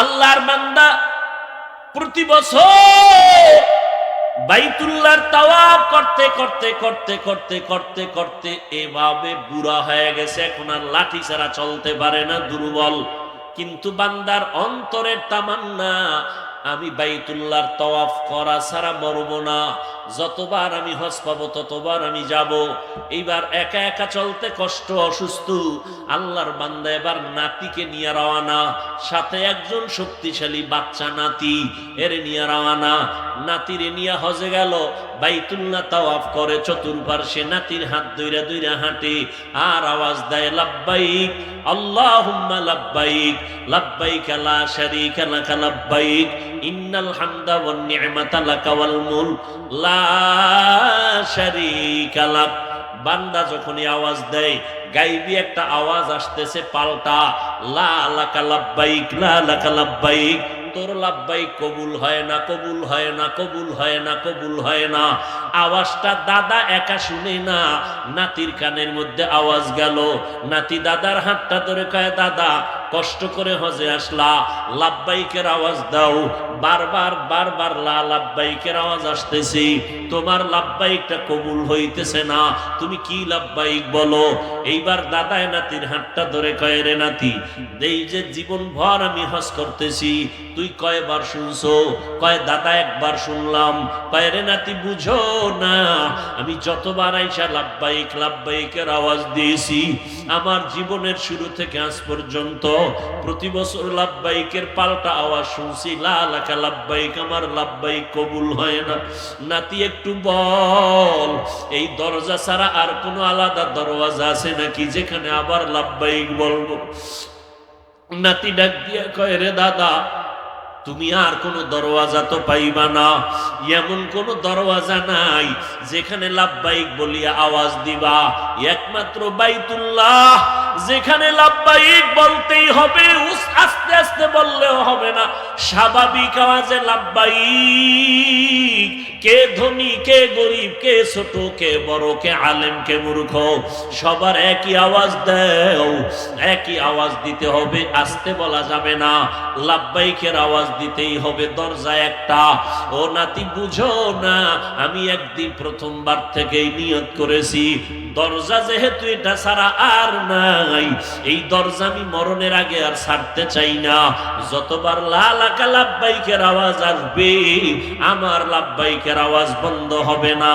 আল্লাহর বান্দা প্রতি বছর বাইতুল্লাহর তাওয়াব করতে করতে করতে করতে করতে করতে এভাবে বুড়া হয়ে গেছে। এখন আর লাঠি ছাড়া চলতে পারে না, দুর্বল। কিন্তু বান্দার অন্তরের তামান্না, আমি বাইতুল্লাহর তওয়াফ করা ছাড়া মরব না। যতবার আমি হজ পাবো, ততবার আমি যাব। এইবার একা একা চলতে কষ্ট, অসুস্থ। আল্লাহর বান্দা এবার নাতিকে নিয়ে রওয়ানা সাথে একজন শক্তিশালী বাচ্চা নাতি, এর নিয়ে রওয়ানা নাতিরে নিয়ে হজে গেল। বাইতুল্লাহ তাওয়াফ করে চতুর্পার্শ্বে নাতির হাত দইরা দইরা হাঁটে। আর আওয়াজ দেয়, লাব্বাইক, আল্লাহুম্মা লাব্বাইক লাব্বাইক লা শারীকা লাকা, লাব্বাইক, ইন্নাল হামদা ওয়ান নি'মাতা লাকা ওয়াল মুলক, লা বান্দা যখনই আওয়াজ দেয়, গাইবি একটা আওয়াজ আসতেছে পাল্টা, লা লাব্বাইক লা তোর লাব্বাইক কবুল হয় না, কবুল হয় না, কবুল হয় না, কবুল হয় না। আওয়াজটা দাদা একা শুনে না, নাতির কানের মধ্যে আওয়াজ গেল। নাতি দাদার হাতটা ধরে কয়, দাদা কষ্ট করে হজে আসলা লাভবাইকের আওয়াজ দাও। বারবার বারবার লা লাভবাইকের আওয়াজ আসতেছি। তোমার লাভবাইকটা কবুল হইতেছে না। তুমি কি লাভবাইক বলো? এইবার দাদায় নাতির হাতটা ধরে কয়, রে নাতি এই যে জীবন ভর আমি হজ করতেছি, তুই কয়বার শুনছো? কয়, দাদা, একবার শুনলাম। কয়, রে নাতি, বুঝো না, আমি যতবার আইসা লাব্বাইক লাভবাইকের আওয়াজ দিয়েছি। আমার জীবনের শুরু থেকে আজ পর্যন্ত প্রতি বছর লাব্বাইকের পাল্টা আওয়াজ শুনছি, লা লাকা লাব্বাইক আমার লাভবাইক কবুল হয় না। নাতি, একটু বল, এই দরজা ছাড়া আর কোনো আলাদা দরওয়াজা আছে নাকি যেখানে আবার লাব্বাইক বলব? নাতি ডাক দিয়া কয়, রে দাদা, তুমি আর কোনো দরওয়াজা তো পাইবা না। এমন কোনো দরওয়াজা নাই যেখানে লাভবাইক বলিয়া আওয়াজ দিবা। একমাত্র বাইতুল্লাহ যেখানে লাভবাহিক বলতেই হবে আস্তে আস্তে বললেও হবে না। স্বাভাবিক আওয়াজে লাভবাইক কে ধনী, কে গরিব, কে ছোট, কে বড়, কে আলেম, কে মূর্খ, সবার একই আওয়াজ দেও। একই আওয়াজ দিতে হবে, আসতে বলা যাবে না। লাভবাইকের আওয়াজ দিতেই হবে, দরজা একটা। ও নাতি, বুঝো না, আমি একদিন প্রথমবার থেকেই নিয়ত করেছি। দরজা যেহেতু এটা ছাড়া আর নাই, এই দরজা আমি মরণের আগে আর ছাড়তে চাই না। যতবার লাল আকা লাভবাইকের আওয়াজ আসবে, আমার লাভবাইকের আওয়াজ বন্ধ হবে না।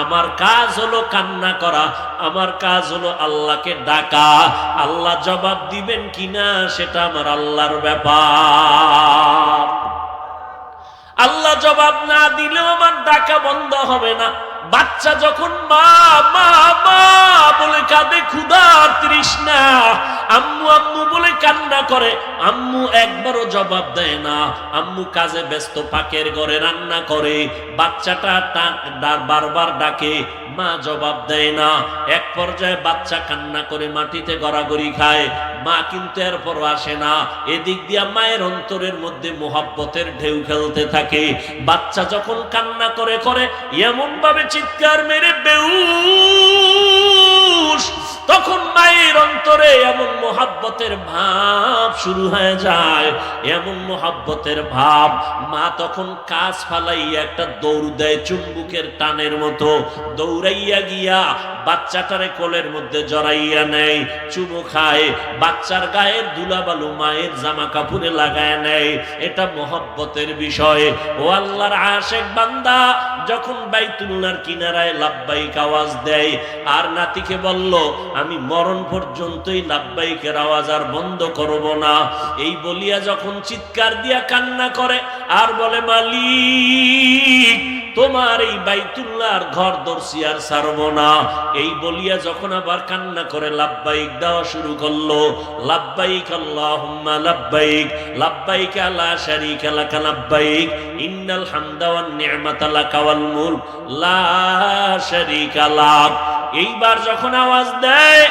আমার কাজ হলো কান্না করা, আমার কাজ হলো আল্লাহকে ডাকা। আল্লাহ জবাব দিবেন কিনা সেটা আমার আল্লাহর ব্যাপার। আল্লাহ জবাব না দিলেও আমার ডাকা বন্ধ হবে না। বাচ্চা যখন মা মা মা বলে কাঁদে ক্ষুধা তৃষ্ণা। আম্মু আম্মু বলে কান্না করে। আম্মু একবারও জবাব দেয় না। আম্মু কাজে ব্যস্ত, পাকের ঘরে রান্না করে। বাচ্চাটা বারবার ডাকে, মা জবাব দেয় না। এক পর্যায়ে বাচ্চা কান্না করে মাটিতে গড়াগড়ি খায়। মা কিন্তু এরপরও আসে না। এদিক দিয়া মায়ের অন্তরের মধ্যে মোহাব্বতের ঢেউ খেলতে থাকে। বাচ্চা যখন কান্না করে করে এমন ভাবে চিৎকার মেরে বেউ তখন মায়ের অন্তরে এমন মোহাব্বতের ভাব শুরু হয়ে যায়, এমন মোহাব্বতের ভাব। মা তখন কাজ ফালাইয়া একটা দৌড় দেয় চুম্বুকের টানের মতো, দৌড়াইয়া গিয়া বাচ্চাটারে কোলের মধ্যে জড়াইয়া নেয়, চুমু খায়, বাচ্চার গায়ের ধুলাবালু মায়ের জামা কাপড়ে লাগায় নেয়। এটা মোহাব্বতের বিষয়। ও আল্লাহর আশেক বান্দা যখন বাইতুল্লাহর কিনারায় লাভবাইক আওয়াজ দেয়, আর নাতিকে বলল, আমি মরণ পর্যন্তই লাভবাইকের আওয়াজ আর বন্ধ করব না। এই বলিয়া যখন চিৎকার দিয়া কান্না করে, আর বলে, মালিক, তোমার এই বাইতুল্লাহর ঘর দর্শি আর ছাড়ব না। এই বলিয়া যখন আবার কান্না করে লাভবাইক দেওয়া শুরু করল। লাভবাইক আল্লাহুম্মা লাভবাইক লাভবাইক লা শারীকা লাকা লাভবাইক ইন্নাল হামদা ওয়ান নি'মাতা লাকা ওয়াল মুলক, লা শারীকা লাক। এইবার যখন আওয়াজ দেয়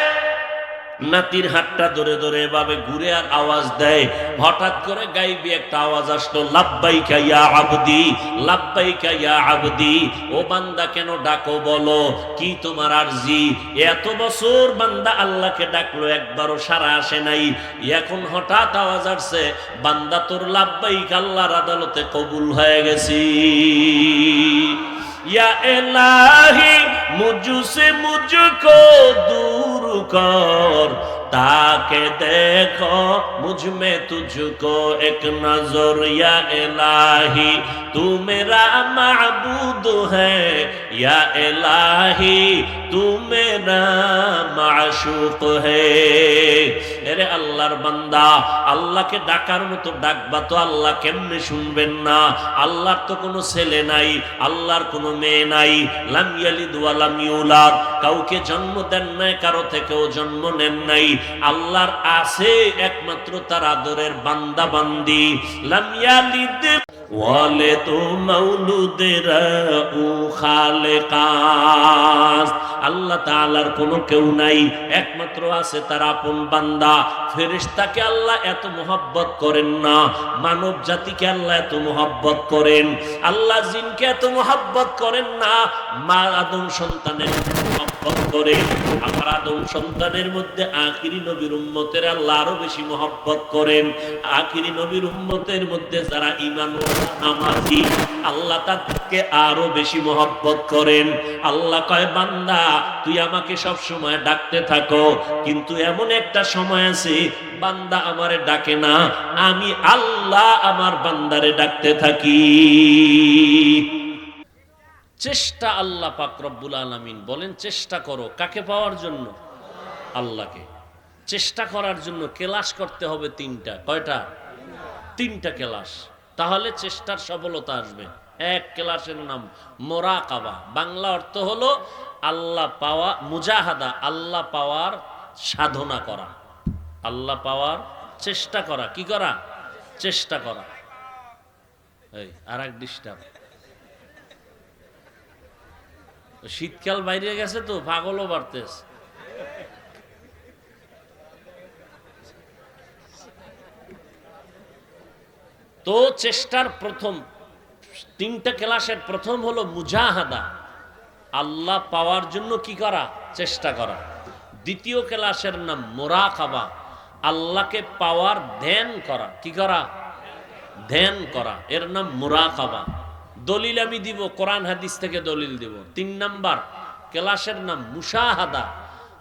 নাতির হাতটা ধরে ধরে এভাবে ঘুরে আর আওয়াজ দেয়। হঠাৎ করে গাইবি একটা আওয়াজ আসলো, লাব্বাইকা ইয়া আবদি, লাব্বাইকা ইয়া আবদি, ও বান্দা কেন ডাকো বলো, কি তোমার আরজি? এত বছর বান্দা আল্লাহকে ডাকলো, একবারও সারা আসে নাই। এখন হঠাৎ আওয়াজ আসছে, বান্দা তোর লাব্বাইক আল্লাহর আদালতে কবুল হয়ে গেছি। या इलाही, मुझसे मुझको दूर कर, ताके देखो मुझमें तुझको एक नज़र। या इलाही, तू मेरा माबूद है। या इलाही, तू मेरा माशूक है। এরে আল্লাহর বান্দা, আল্লাহকে ডাকার মতো ডাকবা তো আল্লাহ কেমনে শুনবেন না? আল্লাহর তো কোনো ছেলে নাই, আল্লাহর কোনো মেয়ে নাই। লামিয়ালি দুয়া ওয়া কাউকে জন্ম দেন নাই, কারও থেকেও জন্ম নেন নাই। আল্লাহর আছে একমাত্র তার আদরের বান্দা বান্দি লামিয়ালি ইয়ালিদ ওয়ালে তো মৌলুদেরা ও খালেকাস। আল্লাহ তাআলার কোনো কেউ নাই, একমাত্র আছে তার আপন বান্দা। ফেরেশতাকে আল্লাহ এত মোহব্বত করেন না, মানব জাতিকে আল্লাহ এত মোহব্বত করেন। আল্লাহ জিনকে এত মোহব্বত করেন না, মা আদম সন্তানের মোহব্বত করে। আমার আদম সন্তানের মধ্যে আখিরি নবীর উম্মতের আল্লাহ আরও বেশি মোহব্বত করেন। আখিরি নবীর উম্মতের মধ্যে যারা ইমান নামাজি আল্লাহ তাদেরকে আরও বেশি মোহব্বত করেন। আল্লাহ কয়, বান্দা, তুই আমাকে সব সময় ডাকতে থাকো, কিন্তু এমন একটা সময় আছে, বান্দা আমারে ডাকে না, আমি আল্লাহ আমার বান্দারে ডাকতে থাকি। চেষ্টা আল্লাহ পাক রব্বুল আলামিন, বলেন চেষ্টা করো, কাকে পাওয়ার জন্য? আল্লাহকে। চেষ্টা করার জন্য কেলাস করতে হবে তিনটা, কয়টা? তিনটা কেলাস। তাহলে চেষ্টার সফলতা আসবে। এক ক্লাসের নাম মোরা কাবা বাংলা অর্থ হলো আল্লাহ পাওয়া, মুজাহাদা, আল্লাহ পাওয়ার সাধনা করা। আল্লাহ পাওয়ার চেষ্টা করা। কি করা? চেষ্টা করা। এই আর এক ডিস্টার্ব শীতকাল বাইরে গেছে তো, পাগলও বাড়তেছে। তো চেষ্টার প্রথম, তিনটা ক্লাসের প্রথম হলো মুজাহাদা। আল্লাহ পাওয়ার জন্য কি করা? চেষ্টা করা। দ্বিতীয় ক্লাসের নাম মোরাকাবা। আল্লাহকে পাওয়ার ধ্যান করা। কি করা? ধ্যান করা। এর নাম মোরাকাবা। দলিল আমি দিব, কোরআন হাদিস থেকে দলিল দিব। তিন নাম্বার, ক্লাসের নাম মুশাহাদা।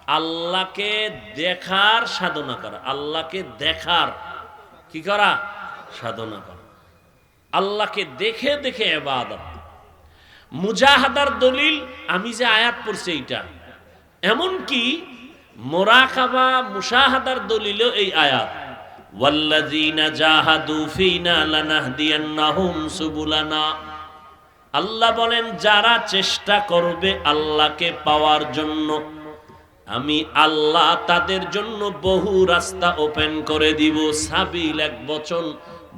আল্লাহকে দেখার সাধনা করা। আল্লাহকে দেখার। কি করা? সাধনা করা। আল্লাহকে দেখে দেখে এবাদত। মুজাহাদার দলিল, আমি যে আয়াত পড়ছি এইটা। এমন কি মোরাকাবা মুশাহাদার দলিল এই আয়াত। ওয়াল্লাযীনা জাহাদু ফীনা লানাহদিয়ান্নাহুম সুবুলানা। আল্লাহ বলেন, যারা চেষ্টা করবে আল্লাহকে পাওয়ার জন্য, আমি আল্লাহ তাদের জন্য বহু রাস্তা ওপেন করে দিব। সাবিল এক বচন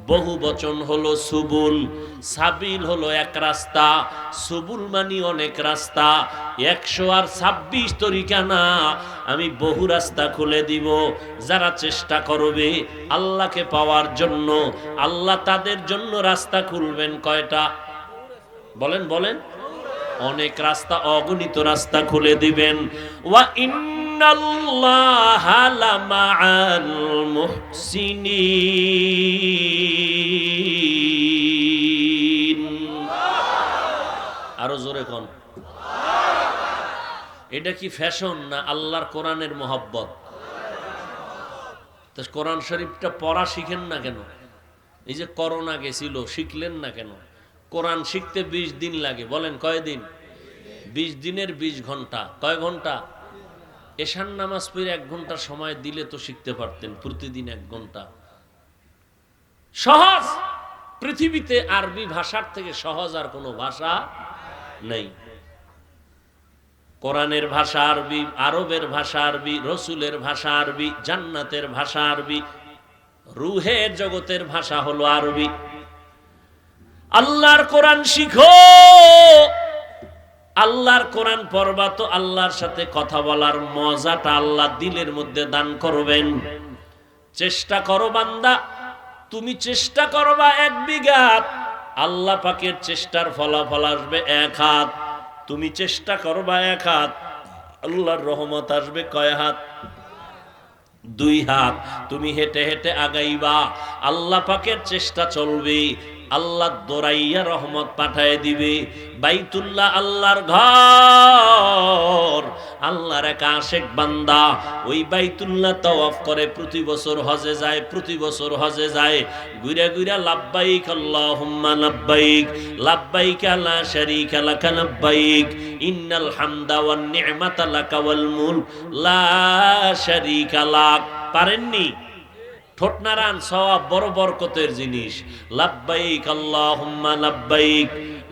বহু বচন হলো সুবুল, সাবিল হলো এক রাস্তা। সুবুল মানি অনেক রাস্তা, একশো আর ছাব্বিশ তরিকা না। আমি বহু রাস্তা খুলে দিব, যারা চেষ্টা করবে আল্লাহকে পাওয়ার জন্য। আল্লাহ তাদের জন্য রাস্তা খুলবেন কয়টা? বলেন বলেন। অনেক রাস্তা, অগণিত রাস্তা খুলে দিবেন। ওয়া ইন্নাল্লাহা লামাআল মুহসিনিন আরও জোরে কোন। এটা কি ফ্যাশন না আল্লাহর কোরআনের মোহব্বত? তো কোরআন শরীফটা পড়া শিখেন না কেন? এই যে করোনা গেছিল, শিখলেন না কেন? কোরআন শিখতে ২০ দিন লাগে, বলেন কয়দিন? ২০ দিনের ২০ ঘণ্টা, কয় ঘণ্টা? এশান নামাজ পড়ে এক ঘণ্টা সময় দিলে তো শিখতে পারতেন, প্রতিদিন এক ঘণ্টা। সহজ! পৃথিবীতে আরবি ভাষার থেকে সহজ আর কোনো ভাষা নেই। কোরআনের ভাষা আরবি, আরবের ভাষা আরবি, রসুলের ভাষা আরবি, জান্নাতের ভাষা আরবি রুহের জগতের ভাষা হলো আরবি। আল্লাহর কোরআন শিখো! আল্লাহর কোরআন পড়বা তো আল্লাহর সাথে কথা বলার মজাটা আল্লাহ দিলের মধ্যে দান করবেন। চেষ্টা করো বান্দা, তুমি চেষ্টা করবা এক বিঘাত আল্লাহ পাকের চেষ্টার ফলাফল আসবে এক হাত, তুমি চেষ্টা করবা এক হাত, আল্লাহর রহমত আসবে কয় হাত? দুই হাত। তুমি হেঁটে হেঁটে আগাইবা, আল্লাহ পাকের চেষ্টা চলবে আল্লাহ দোরাইয়া রহমত পাঠায় দিবে। বাইতুল্লাহ আল্লাহর ঘর। আল্লাহর এক আশেক বান্দা। ওই বাইতুল্লাহ তওয়াফ করে, প্রতি বছর হজে যায়, প্রতি বছর হজে যায়। ঘুরে ঘুরে লাব্বাইক, আল্লাহুম্মা লাব্বাইক। লাব্বাইক লা শারীকা লাকা লাব্বাইক। ইন্নাল হামদা ওয়ান নি'মাতা লাকা ওয়াল মুলক। লা শারীকা লাক পারেননি? ঠোঁট সব বড় বরকতের জিনিস। লাব্বাইক আল্লাহুম্মা লাব্বাইক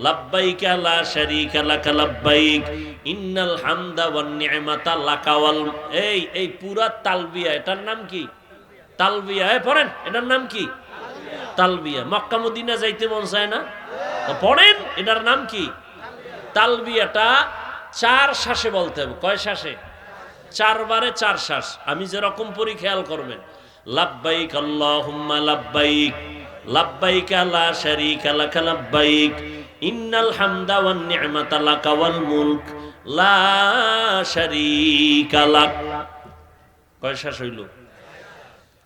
লাব্বাইক লা শারীকা লাকা লাব্বাইক, ইন্নাল হামদা ওয়ান নি'মাতা লাকা ওয়াল, এই এই পুরা তালবিয়া, এটার নাম কি? তালবিয়া, এ পড়েন, এটার নাম কি? তালবিয়া। মক্কা মদিনা যাইতে মন চায় না? পড়েন, এটার নাম কি? তালবিয়াটা চার শ্বাসে বলতে হবে। কয় শ্বাসে? চারবারে চার শ্বাস। আমি যেরকম পড়ি খেয়াল করবেন। লাব্বাইক আল্লাহুম্মা লাব্বাইক লাব্বাইক লা শারীকা লাক লাব্বাইক, ইন্নাল হামদা ওয়ান নি'মাতা লাক ওয়াল মুলক, লা শারীকা লাক। কয় শ্বাস হইল?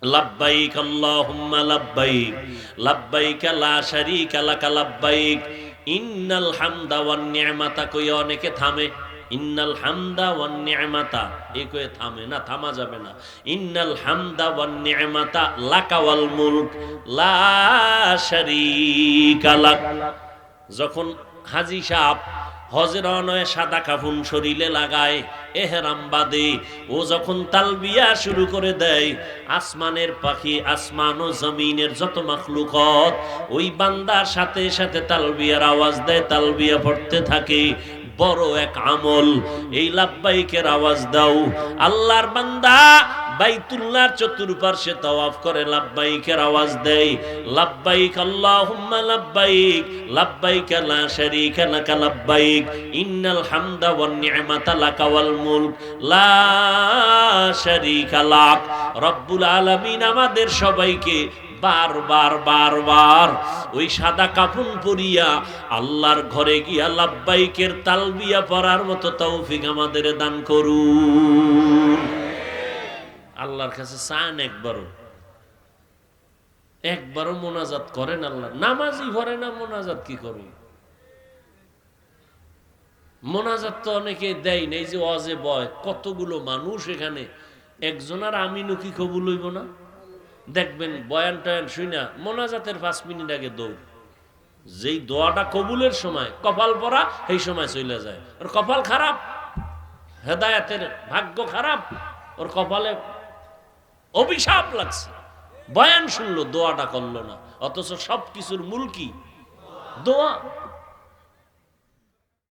লাব্বাইক আল্লাহুম্মা লাব্বাইক লাব্বাইক লা শারীকা লাক লাব্বাইক, ইন্নাল হামদা ওয়ান নি'মাতা কই অনেকে থামে। ইন্নাল হামদা ওয়ান এই কয়ে থামে না, থামা যাবে না। ইন্নাল হামদা ওয়ান নি'মাতা লাকা ওয়াল মুলক, লা লাক। যখন হাজি সাহেব সাদা শরীরে লাগায়, এহেরাম বাদে ও যখন তালবিয়া শুরু করে দেয়, আসমানের পাখি, আসমান ও জমিনের যত মাখলুকত, ওই বান্দার সাথে সাথে তালবিয়ার আওয়াজ দেয়, তালবিয়া পড়তে থাকে। বড় এক আমল। এই লাভবাইকের আওয়াজ দাও। আল্লাহর বান্দা বাইতুল্লাহর চতুর্পার্শ্বে তাওয়াফ করে লাভবাইকের আওয়াজ দেয়। লাভবাইক আল্লাহুম্মা লাভবাইক লাভবাইক লা শারীকা লাক লাভবাইক ইন্নাল হামদা ওয়ান নি'মাতা লাক ওয়াল লা শারীকা লাক। রব্বুল আলামিন আমাদের সবাইকে বারবার বারবার ওই সাদা কাপুন পরিয়া আল্লাহর ঘরে গিয়া লাভবাইকের তালবিয়া পড়ার মতো তৌফিক আমাদের দান আল্লাহর কাছে চান একবারও। একবারও মোনাজাত করেন আল্লাহ। নামাজই ভরে না, মোনাজাত কি করুন মোনাজাত তো অনেকে দেয় নেই যে অজে বয়। কতগুলো মানুষ এখানে? একজন আর আমিনু কি কবুল হইব না? দেখবেন বয়ান টয়ান শুই না, মোনাজাতের পাঁচ মিনিট আগে দৌড়। যেই দোয়াটা কবুলের সময়, কপাল পরা, সেই সময় চলে যায়। ওর কপাল খারাপ, হেদায়াতের ভাগ্য খারাপ, ওর কপালে অভিশাপ লাগছে। বয়ান শুনলো, দোয়াটা করল না। অথচ সব কিছুর মূল কি? দোয়া।